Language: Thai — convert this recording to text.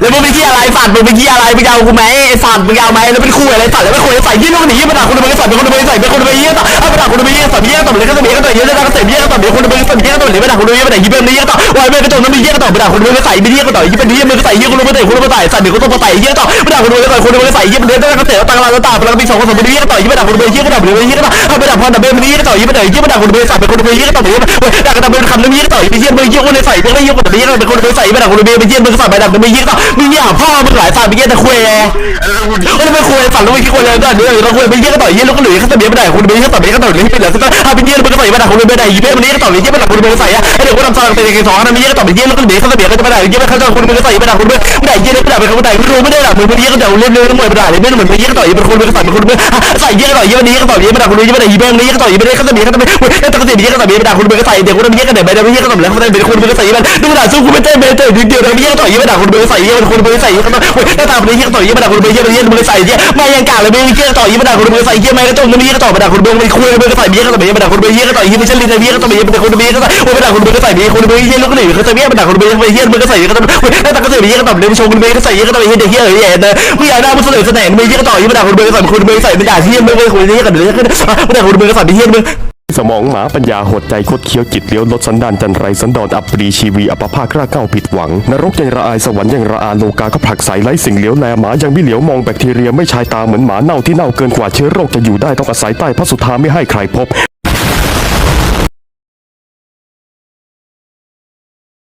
แล้วมึงเป็นที่อะไรสัตว์มึงเป็นที่อะไรมึงเอากูไหมไอ้สัตว์มึงเอาไหมแล้วเป็นคู่อะไรสัตว์แล้วเป็นคุยใส่ยี่ลูกหนียี่มาด่าคนเดียวใส่เป็นคนเดียวใส่เป็นคนเดียวยี่ต่อเอาไปด่าคนเดียวยี่สัตว์ยี่ต่อเลยก็จะมีก็ต่อเยอะเลยก็เสพยี่ ก็ต่อมีคนเดียวใส่ยี่ก็ต่อเลยไปด่าคนเดียวยี่ไปด่ายี่เป็นยี่ต่อวายเมื่อก็ต่อน้ำมียี่ก็ต่อไปด่าคนเดียวใส่เป็นยี่ก็ต่อยี่เป็นยี่มึงใส่เยี่คนเดียวใส่คนเดียวใส่ใส่เดี๋ยวก็ต้องใส่ยี่ก็ต่อไปด่าคนเดียวใส่คนเดียวใส่ยี่เป็นเรื่องก็เสพตังค์เราตาพลังมีสองคนสมบูรณ์ยี่ก็ต่อยี่ไปด่าคนเดียวยี่ก็ต่อเลยยี่ก็ต่อเอาไปด่าพอดับเบิลยี่ก็ต่อยี่ไปด่ายี่ไปด่าคนเดียวใส่เป็นคนเดียวยี่ก็ต่อเลยด่ากันดับเบิลคำน้ำยี่ก็ต่อยี่มึงยี่คนเลยใส่เป็นยี่คนเดียวเป็นคนเดียวใส่ไปด่าคนเดียวเป็นยี่มึงใส่ไปด่าเป็นยี่ก็ต่อมึงยี่พ่อมึงหลายสัตว์มึงยี่ตะคุยก็ไม่คุยสัตว์แล้วมึงคิดคุยอะไรกันเนี่ยเราคุยเป็นยี่ก็ต่อยี่ลูกหลุยเขาจะเบี้ยไม่ได้คนเบี้ยเขาต่อเบี้ยก็ต่อเลยเป็นเหลือสักถ้าเป็นยี่มึงก็ต่อยี่ไปด่าคนเดียวไม่ได้ยี่เป็นยี่ก็ตอบยี่เป็นหลักคุณมืองใส่อะไอเด็กคนทำซาเป็นยังไงสองนะมียี่ก็ตอบยี่ยมแล้วก็เบียดเขาเบียดก็จะไม่ได้ยี่ไม่เข้าใจคุณมืองใส่ไม่ได้คุณมือง ไม่ได้เป็นคนใดไม่รู้ไม่ได้หรอกมึงเป็นยี่ยก็ต่อเล่นเล่นมวยไม่ได้เลยไม่เหมือนเป็นยี่ยก็ต่อยเป็นคนเบี้ยใส่เป็นคนเบี้ยใส่เยี่ยก็ต่อยี่วันนี้ก็ต่อยี่ไปด่าคนเบี้ยยี่ไปด่ายี่เป็นยี่ก็ต่อยี่ไปได้เขาจะเบี้ยเขาจะเบี้ยเฮ้ยแต่ก็จะเบี้ยก็ต่อเบี้ยไปด่าคนเบี้ยใส่เด็กคนเบี้ยก็เด็กไปด่ายี่ยก็ต่อยแล้วเขาจะเป็นคนเบี้ยใส่ยี่มันดูด่าสู้กูไม่เต้นเบี้ยเต้นเดียวเบี้ยก็ต่อยี่ไปด่าคนเบี้ยใส่ยี่เป็นคนเบี้ยใส่ยี่ก็ต่อยเฮ้ยถ้าตามไปยี่ยก็ต่อยี่ไปด่าคนเบี้ยยี่ยเยี่ยมึงใส่เยี่ยมายังกาเลยมึงยี่ยก็ต่อยี่ไปด่าคนเบี้ยใส่ยี่ยไม่ก็ต้องมึงยี่ยก็ต่อไปด่าคนเบี้ยไม่คุยมึงก็ใส่ยี่ยก็ต่อยี่ไปด่าคนเบี้ยยี่ยก็ต่อยเยี่ยไม่ใช่ลินเยี่ยก็ต่อยเยี่ยเป็นคนเบี้ยก็ใส่โอ้ไปด่าคนเบี้ยก็ใส่ยี่ยคนเบี้ยยี่ยลูกหนึ่งเขาจะเบี้ยไปด่าคนเบี้ยไปยี่ยมึงก็ใส่เยี่ยก็ต่อยเฮ้ยถ้าตามก็จะยี่ก็ต่อยเดี๋ยวชงคนเบี้ยก็ใส่ยี่ก็ต่อยี่เด็กเหี้ยเหี้ยนะมึงอยากได้มึงเสนอเสนอมึงยี่ก็ต่อยี่ไปด่าคนเบี้ยใส่คนเบี้ยใส่มึงด่าที่มึงไปคุยยี่กันเดี๋ยวก็ไม่ด่าคนเบี้ยก็ใส่ยี่มึงสมองหมาปัญญาหดใจคดเคี้ยวจิตเลี้ยวลดสันดานจันไรสันดอนอัปรีชีวีอัปภาคราเก้าผิดหวัง นรกยังระอายสวรรค์ยังระอาโลกาก็ผลักใสไร้สิ่งเลี้ยวแลหมายังไม่เหลียวมองแบคทีเรียไม่ชายตาเหมือนหมาเน่าที่เน่าเกินกว่าเชื้อโรคจะอยู่ได้ต้องอาศัยใต้พระสุธาไม่ให้ใครพบ